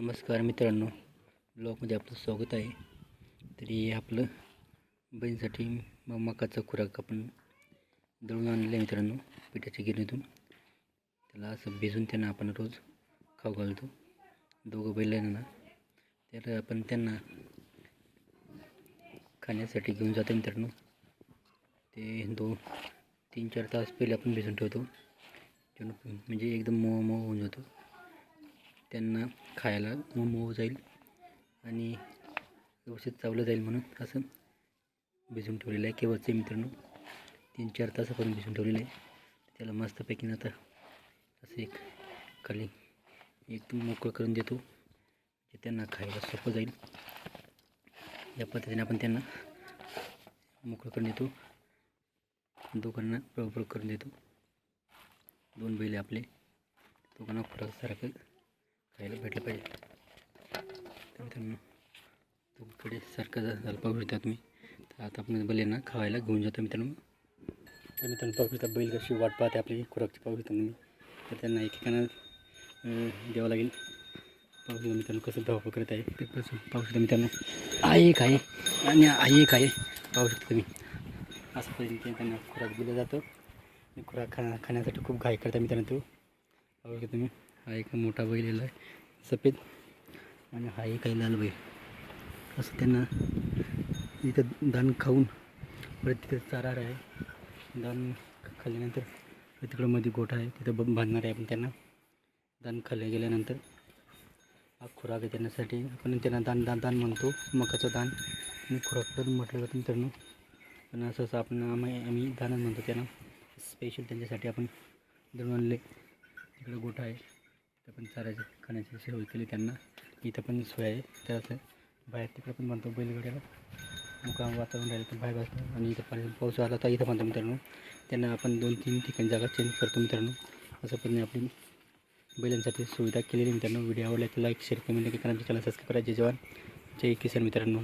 नमस्कार मित्रांनो ब्लॉगमध्ये आपलं स्वागत आहे. तरी आपलं बहिणीसाठी मकाचा खुराक आपण दळून आणलेलं आहे मित्रांनो पिठाच्या गिरणीतून. त्याला असं भिजून त्यांना आपण रोज खाऊ घालतो. दोघं बैल आहे ना तर आपण त्यांना खाण्यासाठी घेऊन जातो मित्रांनो. ते दोन तीन चार तास पहिले आपण भिजून ठेवतो. म्हणजे एकदम मऊ मऊ होऊन जातो. त्यांना खायला मऊ जाईल आणि व्यवस्थित चावलं जाईल म्हणून असं भिजून ठेवलेलं आहे. केव्हाचं मित्रांनो तीन चार तासापर्यंत भिजून ठेवलेलं आहे. त्याला मस्तपैकी आता असं एक खाली एकदम मोकळं करून देतो जे त्यांना खायला सोपं जाईल. या पद्धतीने आपण त्यांना मोकळं करून देतो. दोघांना बरोबर करून देतो. दोन बैल आपले दोघांना खुरासारखं खायला भेटलं पाहिजे. त्यानंतर मित्रांनो तुमकडे सारखं झालं पाहू शकता तुम्ही तर आता आपण बैलांना खावायला घेऊन जातो मित्रांनो. तर मित्रांनो पाहू शकता बैल कशी वाट पाहते आपली खुराकची पाहू शकता तुम्ही. तर त्यांना एकेकानं द्यावं लागेल. पाहू शकता मित्रांनो कसं धावपळ करत आहे. ते कसं पाहू शकता मित्रांनो आई एक आहे आणि आई एक आहे. पाहू शकता तुम्ही. असं पद्धतीने त्यांना खुराक दिलं जातो. खुराक खा खाण्यासाठी खूप घाई करता मित्रांनो तो. बघा तुम्ही हा एक मोठा बैल आहे सफेद. आणि हा एक आहे लाल बैल. असं त्यांना इथं धान खाऊन परत तिथं चारा आहे. धान खाल्ल्यानंतर तिकडं मध्ये गोठा आहे तिथं ब बांधणार आहे आपण त्यांना. दान खाल्ल्या गेल्यानंतर हा खुराक आहे त्यांच्यासाठी. आपण त्यांना दान दान दान म्हणतो मकाचं दान. आणि खुराक पण म्हटलं जातं मित्रांनो. पण असं असं आपण आम्ही आम्ही दानच म्हणतो त्यांना. स्पेशल त्यांच्यासाठी आपण दळून आणले. तिकडं गोठा आहे. तिथं पण चारायचं खाण्याची सोय केली त्यांना. इथं पण सोय आहे. त्याचं बाहेर तिकडं पण बांधतो बैलगाड्याला. मुकाम वातावरण राहिलं तर बाहेर बसतो. आणि इथं पाणी पाऊस आला तर इथं बांधतो मित्रांनो त्यांना आपण दोन तीन ठिकाणी जागा चेंज करतो मित्रांनो. असं पण आपली बैलांसाठी सुविधा केलेली मित्रांनो. व्हिडिओ आवडला तर लाईक शेअर कमेंट करा. चॅनल सबस्क्राईब करा. जय जवान. जय किसान मित्रांनो.